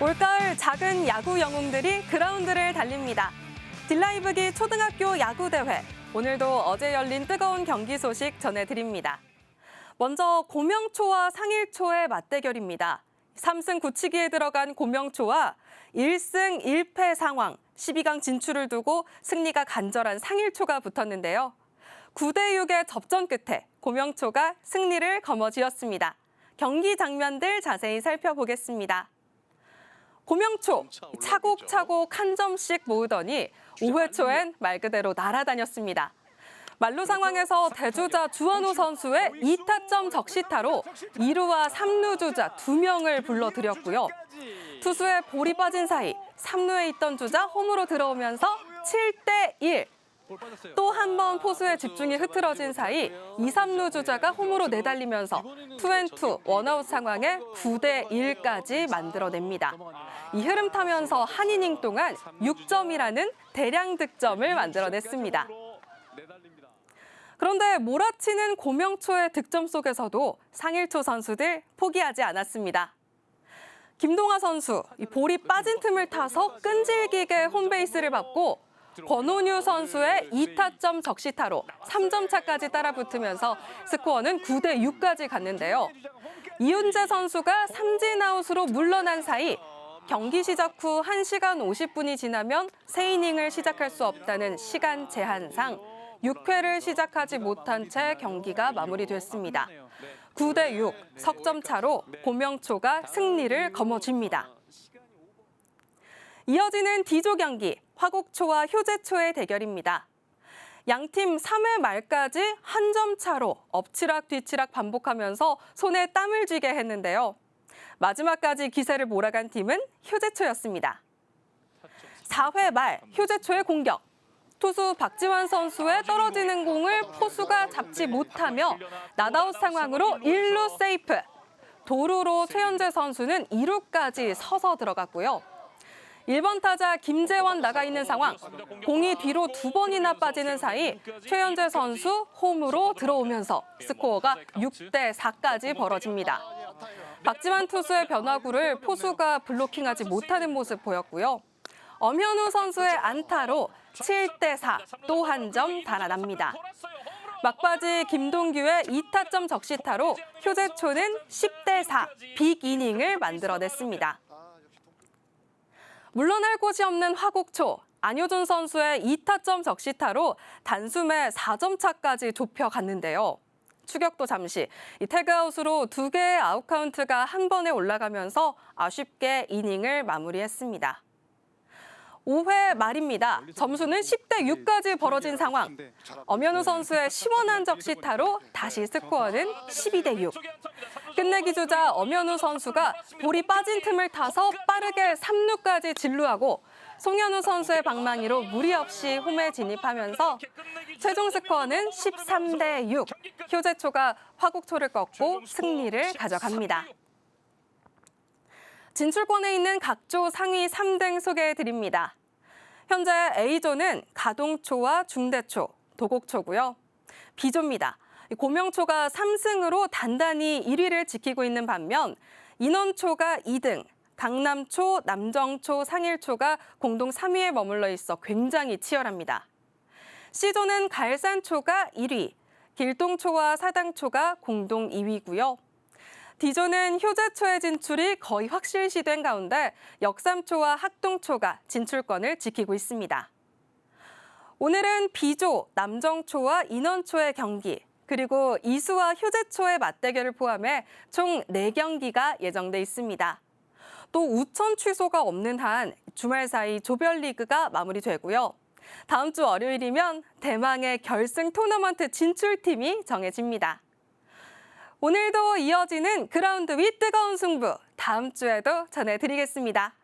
올가을 작은 야구 영웅들이 그라운드를 달립니다. 딜라이브기 초등학교 야구대회. 오늘도 어제 열린 뜨거운 경기 소식 전해드립니다. 먼저 고명초와 상일초의 맞대결입니다. 3승 9치기에 들어간 고명초와 1승 1패 상황, 12강 진출을 두고 승리가 간절한 상일초가 붙었는데요. 9대 6의 접전 끝에 고명초가 승리를 거머쥐었습니다. 경기 장면들 자세히 살펴보겠습니다. 고명초 차곡차곡 한 점씩 모으더니 5회 초엔 말 그대로 날아다녔습니다. 말로 상황에서 대주자 주원우 선수의 2타점 적시타로 2루와 3루 주자 2명을 불러들였고요. 투수의 볼이 빠진 사이 3루에 있던 주자 홈으로 들어오면서 7대 1. 또 한 번 포수의 집중이 흐트러진 사이 2, 3루 주자가 홈으로 내달리면서 투앤투 원아웃 상황에 9대 1까지 만들어냅니다. 이 흐름 타면서 한 이닝 동안 6점이라는 대량 득점을 만들어냈습니다. 그런데 몰아치는 고명초의 득점 속에서도 상일초 선수들 포기하지 않았습니다. 김동아 선수, 이 볼이 빠진 틈을 타서 끈질기게 홈베이스를 밟고 권온유 선수의 2타점 적시타로 3점 차까지 따라붙으면서 스코어는 9대 6까지 갔는데요. 이윤재 선수가 삼진 아웃으로 물러난 사이 경기 시작 후 1시간 50분이 지나면 새 이닝을 시작할 수 없다는 시간 제한상 6회를 시작하지 못한 채 경기가 마무리됐습니다. 9대 6 석점 차로 고명초가 승리를 거머쥡니다. 이어지는 D조 경기 화곡초와 효제초의 대결입니다. 양팀 3회 말까지 한 점 차로 엎치락 뒤치락 반복하면서 손에 땀을 쥐게 했는데요. 마지막까지 기세를 몰아간 팀은 효제초였습니다. 4회 말 효제초의 공격. 투수 박지환 선수의 떨어지는 공을 포수가 잡지 못하며 나다웃 상황으로 1루 세이프. 도루로 최현재 선수는 2루까지 서서 들어갔고요. 1번 타자 김재원 나가 있는 상황. 공이 뒤로 두 번이나 빠지는 사이 최현재 선수 홈으로 들어오면서 스코어가 6대 4까지 벌어집니다. 박지환 투수의 변화구를 포수가 블로킹하지 못하는 모습 보였고요. 엄현우 선수의 안타로 7대 4 또 한 점 달아납니다. 막바지 김동규의 2타점 적시타로 효제초는 10대 4 빅이닝을 만들어냈습니다. 물러날 곳이 없는 화곡초. 안효준 선수의 2타점 적시타로 단숨에 4점 차까지 좁혀갔는데요. 추격도 잠시 이 태그아웃으로 두 개의 아웃카운트가 한 번에 올라가면서 아쉽게 이닝을 마무리했습니다. 5회 말입니다. 점수는 10대 6까지 벌어진 상황. 엄현우 선수의 시원한 적시타로 다시 스코어는 12대 6. 끝내기 주자 엄현우 선수가 볼이 빠진 틈을 타서 빠르게 3루까지 진루하고 송현우 선수의 방망이로 무리 없이 홈에 진입하면서 최종 스코어는 13대 6. 효제초가 화곡초를 꺾고 승리를 가져갑니다. 진출권에 있는 각조 상위 3등 소개해 드립니다. 현재 A조는 가동초와 중대초, 도곡초고요. B조입니다. 고명초가 3승으로 단단히 1위를 지키고 있는 반면 인원초가 2등, 강남초, 남정초, 상일초가 공동 3위에 머물러 있어 굉장히 치열합니다. C조는 갈산초가 1위, 길동초와 사당초가 공동 2위고요. D조는 효자초의 진출이 거의 확실시된 가운데 역삼초와 학동초가 진출권을 지키고 있습니다. 오늘은 B조 남정초와 인원초의 경기, 그리고 이수와 효제초의 맞대결을 포함해 총 4경기가 예정돼 있습니다. 또 우천 취소가 없는 한 주말 사이 조별리그가 마무리되고요. 다음 주 월요일이면 대망의 결승 토너먼트 진출팀이 정해집니다. 오늘도 이어지는 그라운드 위 뜨거운 승부 다음 주에도 전해드리겠습니다.